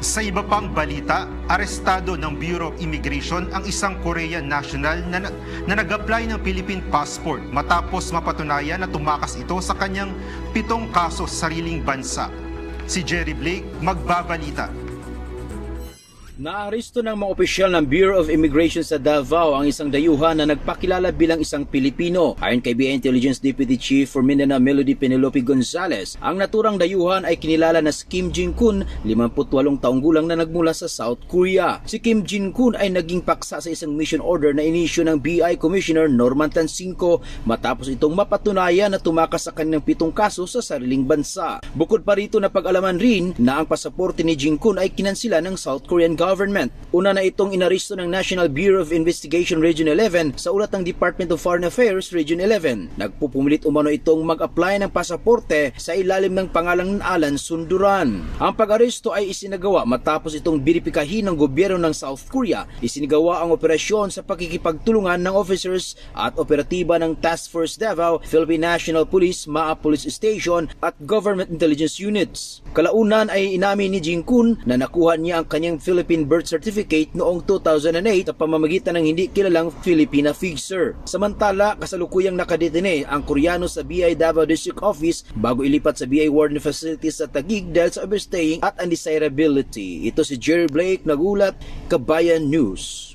Sa iba pang balita, arestado ng Bureau of Immigration ang isang Korean national na, na nag-apply ng Philippine passport matapos mapatunayan na tumakas ito sa kanyang pitong kaso sa sariling bansa. Si Jerry Blake magbabalita. Naaresto ng mga opisyal ng Bureau of Immigration sa Davao ang isang dayuhan na nagpakilala bilang isang Pilipino. Ayon kay BI Intelligence Deputy Chief for Mindanao Melody Penelope Gonzales, ang naturang dayuhan ay kinilala na si Kim Jin-kun, 58 taong gulang na nagmula sa South Korea. Si Kim Jin-kun ay naging paksa sa isang mission order na inisyu ng BI Commissioner Norman Tansinko matapos itong mapatunayan na tumakas sa kanilang pitong kaso sa sariling bansa. Bukod pa rito na pag-alaman rin na ang pasaporte ni Jin-kun ay kinansila ng South Korean government. Una na itong inaristo ng National Bureau of Investigation Region 11 sa ulat ng Department of Foreign Affairs Region 11. Nagpupumilit umano itong mag-apply ng pasaporte sa ilalim ng pangalang ng Alan Sunduran. Ang pag-aresto ay isinagawa matapos itong biripikahin ng gobyerno ng South Korea. Isinagawa ang operasyon sa pakikipagtulungan ng officers at operatiba ng Task Force Davao, Philippine National Police, MAA Police Station at Government Intelligence Units. Kalaunan ay inamin ni Jing Kun na nakuha niya ang kanyang Philippine birth certificate noong 2008 sa pamamagitan ng hindi kilalang Filipina fixer. Samantala, kasalukuyang nakadetine ang Koreano sa BI Davao District Office bago ilipat sa BI Warden Facilities sa Taguig dahil sa overstaying at undesirability. Ito si Jerry Blake, nagulat, Kabayan News.